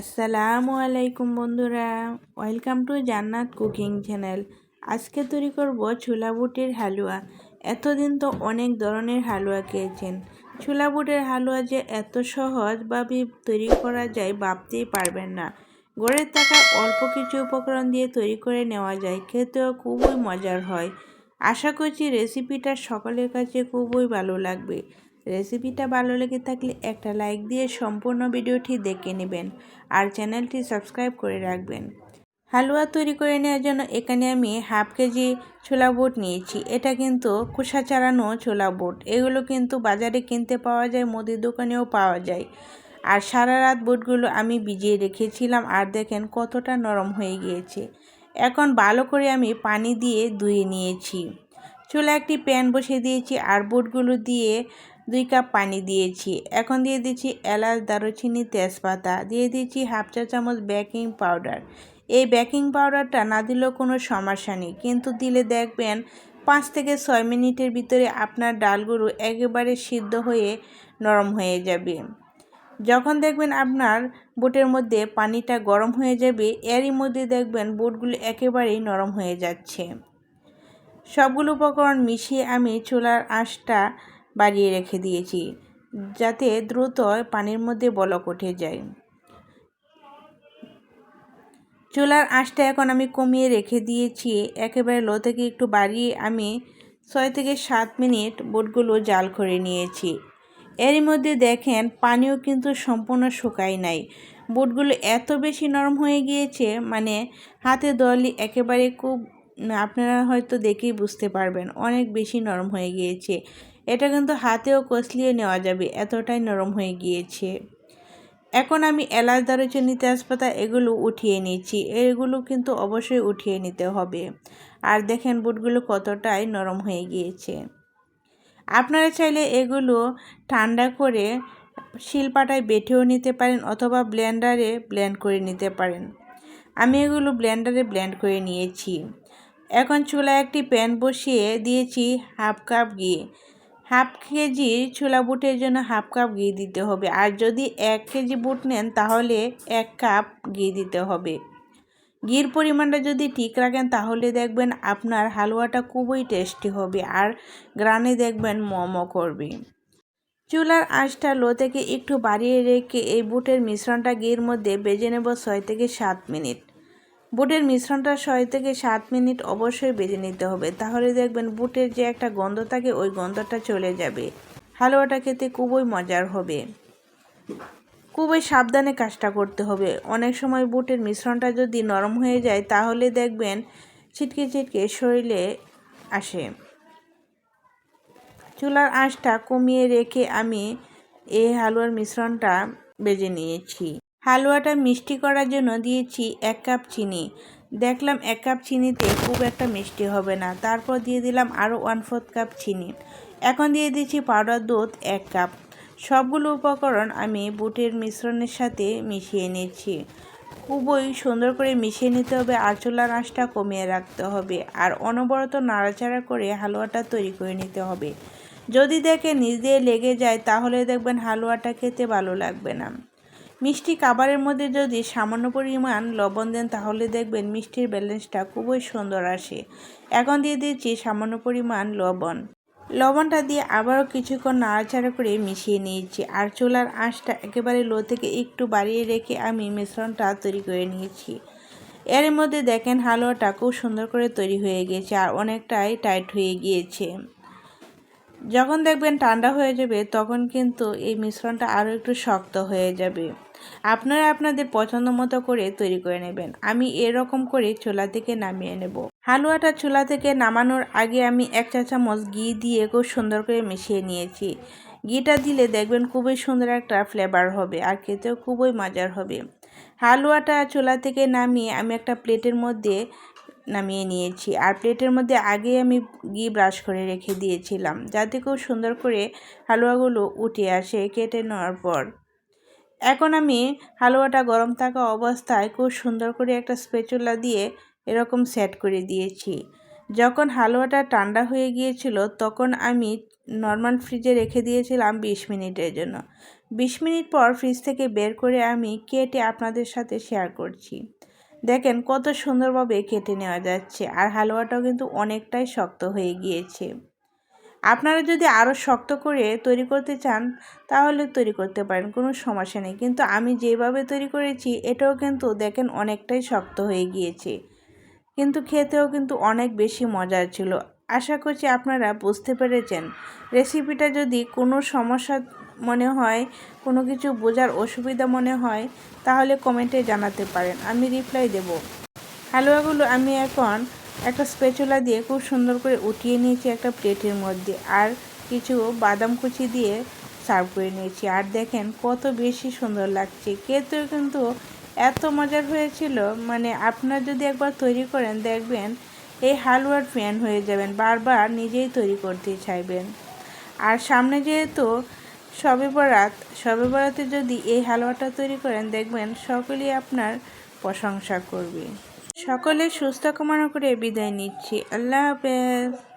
আসসালামু আলাইকুম বন্ধুরা, welcome to Jannat cooking channel. আজকে তৈরি করব ছোলা বুটের হালুয়া। এতদিন তো অনেক ধরনের হালুয়া খেয়েছেন। ছোলা বুটের হালুয়া যে এত সহজভাবে তৈরি করা যায় ভাবতেই পারবেন না। গড়ের টাকা অল্প কিছু উপকরণ দিয়ে তৈরি করে নেওয়া যায়, খেতেও খুবই মজার হয়। আশা করছি রেসিপিটা সকলের কাছে খুবই ভালো লাগবে। রেসিপিটা ভালো লেগে থাকলে একটা লাইক দিয়ে সম্পূর্ণ ভিডিওটি দেখে নেবেন আর চ্যানেলটি সাবস্ক্রাইব করে রাখবেন। হালুয়া তৈরি করে নেওয়ার জন্য এখানে আমি হাফ কেজি ছোলা বুট নিয়েছি। এটা কিন্তু খোসা চালানো ছোলা বুট। এগুলো কিন্তু বাজারে কিনতে পাওয়া যায়, মুদির দোকানেও পাওয়া যায়। আর সারা রাত বুটগুলো আমি ভিজিয়ে রেখেছিলাম আর দেখেন কতটা নরম হয়ে গিয়েছে। এখন ভালো করে আমি পানি দিয়ে ধুয়ে নিয়েছি। চুলা একটি প্যান বসিয়ে দিয়েছি আর বুটগুলো দিয়ে দুই কাপ পানি দিয়েছি। এখন দিয়ে দিচ্ছি এলাচ, দারুচিনি, তেজপাতা। দিয়ে দিচ্ছি হাফ চা চামচ বেকিং পাউডার। এই বেকিং পাউডারটা না দিলেও কোনো সমস্যা নেই। কিন্তু দিলে দেখবেন পাঁচ থেকে ছয় মিনিটের ভিতরে আপনার ডালগুলো একেবারে সিদ্ধ হয়ে নরম হয়ে যাবে। যখন দেখবেন আপনার বুটের মধ্যে পানিটা গরম হয়ে যাবে, এরই মধ্যে দেখবেন বুটগুলো একেবারেই নরম হয়ে যাচ্ছে। সবগুলো উপকরণ মিশিয়ে আমি চুলার আঁশটা বাড়িয়ে রেখে দিয়েছি, যাতে দ্রুত পানির মধ্যে বলক উঠে যায়। চুলার আঁশটা এখন আমি কমিয়ে রেখে দিয়েছি, একেবারে লো থেকে একটু বাড়িয়ে আমি ছয় থেকে সাত মিনিট বোটগুলো জাল করে নিয়েছি। এর মধ্যে দেখেন পানিও কিন্তু সম্পূর্ণ শুকায় নাই। বোটগুলো এত বেশি নরম হয়ে গিয়েছে মানে হাতে দলি একেবারে খুব, আপনারা হয়তো দেখেই বুঝতে পারবেন, অনেক বেশি নরম হয়ে গিয়েছে। এটা কিন্তু হাতেও কষলিয়ে নেওয়া যাবে, এতটাই নরম হয়ে গিয়েছে। এখন আমি এলাচ দারুচিনি তেজপাতা এগুলো উঠিয়ে নিচ্ছি এগুলো কিন্তু অবশ্যই উঠিয়ে নিতে হবে। আর দেখেন বুটগুলো কতটাই নরম হয়ে গিয়েছে। আপনারা চাইলে এগুলো ঠান্ডা করে শিলপাটায় বেটেও নিতে পারেন অথবা ব্লেন্ডারে ব্লেন্ড করে নিতে পারেন। আমি এগুলো ব্লেন্ডারে ব্লেন্ড করে নিয়েছি। এখন চুলায় একটি প্যান বসিয়ে দিয়েছি হাফ কাপ ঘি। হাফ কেজি ছোলা বুটের জন্য হাফ কাপ ঘি দিতে হবে। আর যদি এক কেজি বুট নেন, তাহলে এক কাপ ঘি দিতে হবে। ঘির পরিমাণটা যদি ঠিক রাখেন, তাহলে দেখবেন আপনার হালুয়াটা খুবই টেস্টি হবে আর গ্রানে দেখবেন মোমো করবে। চুলার আঁচটা লো থেকে একটু বাড়িয়ে রেখে এই বুটের মিশ্রণটা ঘির মধ্যে বেজে নেব ছয় থেকে সাত মিনিট। বুটের মিশ্রণটা ছয় থেকে সাত মিনিট অবশ্যই বেজে নিতে হবে। তাহলে দেখবেন বুটের যে একটা গন্ধ থাকে, ওই গন্ধটা চলে যাবে। হালুয়াটা খেতে খুবই মজার হবে। খুবই সাবধানে কাজটা করতে হবে। অনেক সময় বুটের মিশ্রণটা যদি নরম হয়ে যায়, তাহলে দেখবেন ছিটকে ছিটকে শরীরে আসে। চুলার আঁচটা কমিয়ে রেখে আমি এই হালুয়ার মিশ্রণটা বেজে নিয়েছি। হালুয়াটা মিষ্টি করার জন্য দিয়েছি এক কাপ চিনি। দেখলাম এক কাপ চিনিতে খুব একটা মিষ্টি হবে না। তারপর দিয়ে দিলাম আরও ওয়ান ফোর্থ কাপ চিনি। এখন দিয়ে দিচ্ছি পাউডার দুধ এক কাপ সবগুলো উপকরণ আমি বুটের মিশ্রণের সাথে মিশিয়ে নিচ্ছি। খুবই সুন্দর করে মিশিয়ে নিতে হবে আর চুলার আঁচটা কমিয়ে রাখতে হবে আর অনবরত নাড়াচাড়া করে হালুয়াটা তৈরি করে নিতে হবে। যদি দেখে নিজে লেগে যায় তাহলে দেখবেন হালুয়াটা খেতে ভালো লাগবে না। মিষ্টি খাবারের মধ্যে যদি সামান্য পরিমাণ লবণ দেন, তাহলে দেখবেন মিষ্টির ব্যালেন্সটা খুবই সুন্দর আসে। এখন দিয়ে দিচ্ছি সামান্য পরিমাণ লবণ। লবণটা দিয়ে আবারও কিছুক্ষণ নাড়াচাড়া করে মিশিয়ে নিয়েছি। আর চুলার আঁশটা একেবারে লো থেকে একটু বাড়িয়ে রেখে আমি মিশ্রণটা তৈরি করে নিয়েছি। এর মধ্যে দেখেন হালুয়াটা খুব সুন্দর করে তৈরি হয়ে গিয়েছে আর অনেকটাই টাইট হয়ে গিয়েছে। যখন দেখবেন ঠান্ডা হয়ে যাবে, তখন কিন্তু এই মিশ্রণটা আরও একটু শক্ত হয়ে যাবে। আপনারা আপনাদের পছন্দ মতো করে তৈরি করে নেবেন। আমি এরকম করে চোলা থেকে নামিয়ে নেব। হালুয়াটা চুলা থেকে নামানোর আগে আমি এক চা চামচ ঘি দিয়ে খুব সুন্দর করে মিশিয়ে নিয়েছি। ঘিটা দিলে দেখবেন খুবই সুন্দর একটা ফ্লেভার হবে আর খেতেও খুবই মজার হবে। হালুয়াটা চুলা থেকে নামিয়ে আমি একটা প্লেটের মধ্যে নামিয়ে নিয়েছি। আর প্লেটের মধ্যে আগে আমি ঘি ব্রাশ করে রেখে দিয়েছিলাম, যাতে খুব সুন্দর করে হালুয়াগুলো উঠে আসে কেটে নেওয়ার পর। এখন আমি হালুয়াটা গরম থাকা অবস্থায় খুব সুন্দর করে একটা স্পেচুলা দিয়ে এরকম সেট করে দিয়েছি। যখন হালুয়াটা ঠান্ডা হয়ে গিয়েছিল, তখন আমি নর্মাল ফ্রিজে রেখে দিয়েছিলাম বিশ মিনিটের জন্য। বিশ মিনিট পর ফ্রিজ থেকে বের করে আমি কেটে আপনাদের সাথে শেয়ার করছি। দেখেন কত সুন্দরভাবে কেটে নেওয়া যাচ্ছে আর হালুয়াটাও কিন্তু অনেকটাই শক্ত হয়ে গিয়েছে। আপনারা যদি আরও শক্ত করে তৈরি করতে চান, তাহলে তৈরি করতে পারেন, কোনো সমস্যা নেই। কিন্তু আমি যেভাবে তৈরি করেছি, এটাও কিন্তু দেখেন অনেকটাই শক্ত হয়ে গিয়েছে। কিন্তু খেতেও কিন্তু অনেক বেশি মজার ছিল। আশা করছি আপনারা বুঝতে পেরেছেন। রেসিপিটা যদি কোনো সমস্যা মনে হয়, কোনো কিছু বোঝার অসুবিধা মনে হয়, তাহলে কমেন্টে জানাতে পারেন। আমি রিপ্লাই দেব। হালুয়াগুলো আমি এখন একটা স্পেচুলা দিয়ে খুব সুন্দর করে উঠিয়ে নিয়েছি একটা প্লেটের মধ্যে আর কিছু বাদাম কুচি দিয়ে সার্ভ করে নিয়েছি। আর দেখেন কত বেশি সুন্দর লাগছে। খেতেও কিন্তু এত মজার হয়েছিল। মানে আপনার যদি একবার তৈরি করেন, দেখবেন এই হালুয়ার ফ্যান হয়ে যাবেন, বারবার নিজেই তৈরি করতে চাইবেন। আর সামনে যেহেতু সবে বরাত সবে বরাতে যদি এই হালুয়াটা তৈরি করেন, দেখবেন সকলেই আপনার প্রশংসা করবে। সকলে সুস্থ কামনা করে বিদায় নিচ্ছি। আল্লাহ হাফেজ।